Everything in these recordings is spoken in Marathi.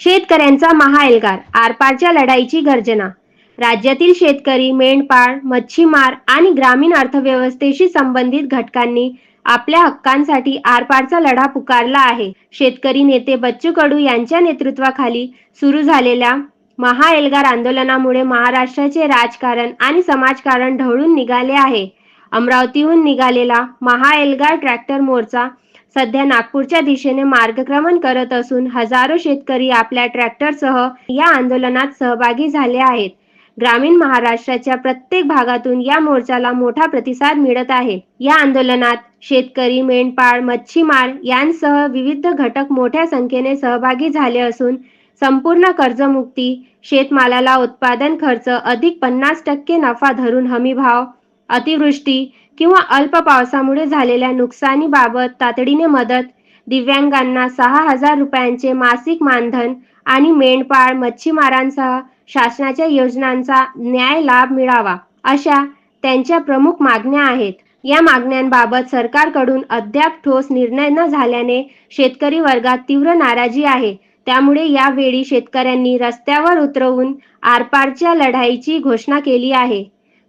शेतकऱ्यांचा महाएल्गार आरपारच्या लढाईची गर्जना. राज्यातील शेतकरी मेंढपाळ मच्छीमार आणि ग्रामीण अर्थव्यवस्थेशी संबंधित घटकांनी आपल्या हक्कांसाठी आरपारचा लढा पुकारला आहे. शेतकरी नेते बच्चू कडू यांच्या नेतृत्वाखाली सुरू झालेल्या महाएल्गार आंदोलनामुळे महाराष्ट्राचे राजकारण आणि समाजकारण ढवळून निघाले आहे. अमरावतीहून निघालेला महाएल्गार ट्रॅक्टर मोर्चा सध्या नागपूरच्या दिशेने मार्गक्रमण करत असून हजारो शेतकरी आपल्या ट्रॅक्टरसह या आंदोलनात सहभागी झाले आहेत. ग्रामीण महाराष्ट्राच्या प्रत्येक भागातून या मोर्चाला मोठा प्रतिसाद मिळत आहे. या आंदोलनात शेतकरी मेंढपाळ मच्छीमार यांसह विविध घटक मोठ्या संख्येने सहभागी झाले असून संपूर्ण कर्जमुक्ती शेतमालाला उत्पादन खर्च अधिक पन्नास टक्के नफा धरून हमीभाव अतिवृष्टी किंवा अल्प पावसामुळे झालेल्या नुकसानीबाबत तातडीने मदत दिव्यांगांना सहा हजार रुपयांचे मासिक मानधन आणि मेंढपाळ मच्छीमारांसह शासनाच्या योजनांचा न्याय लाभ मिळावा अशा त्यांच्या प्रमुख मागण्या आहेत. या मागण्यांबाबत सरकारकडून अद्याप ठोस निर्णय न झाल्याने शेतकरी वर्गात तीव्र नाराजी आहे. त्यामुळे यावेळी शेतकऱ्यांनी रस्त्यावर उतरवून आरपारच्या लढाईची घोषणा केली आहे.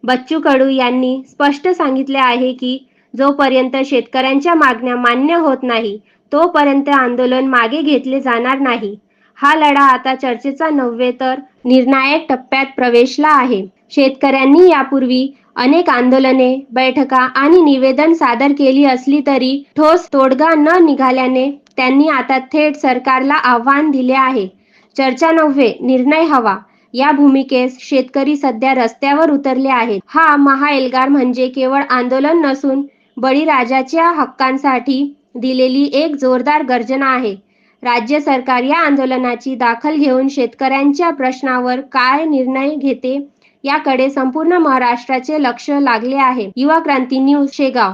बच्चू कडू यांनी स्पष्ट सांगितले आहे की जोपर्यंत शेतकऱ्यांच्या मागण्या मान्य होत नाही तोपर्यंत आंदोलन मागे घेतले जाणार नाही. हा लढा आता चर्चेचा नव्हे तर निर्णायक टप्प्यात प्रवेशला आहे. शेतकऱ्यांनी यापूर्वी अनेक आंदोलने बैठका आणि निवेदन सादर केली असली तरी ठोस तोडगा न निघाल्याने त्यांनी आता थेट सरकारला आव्हान दिले आहे. चर्चा नव्हे निर्णय हवा. या भूमिकेस शेतकरी सध्या रस्त्यावर उतरले आहेत. हा महाएल्गार म्हणजे केवळ आंदोलन नसून बळीराजाच्या हक्कांसाठी दिलेली एक जोरदार गर्जना आहे. राज्य सरकार या आंदोलनाची दाखल घेऊन शेतकऱ्यांच्या प्रश्नावर काय निर्णय घेते याकडे संपूर्ण महाराष्ट्राचे लक्ष लागले आहे. युवा क्रांती न्यूज शेगाव.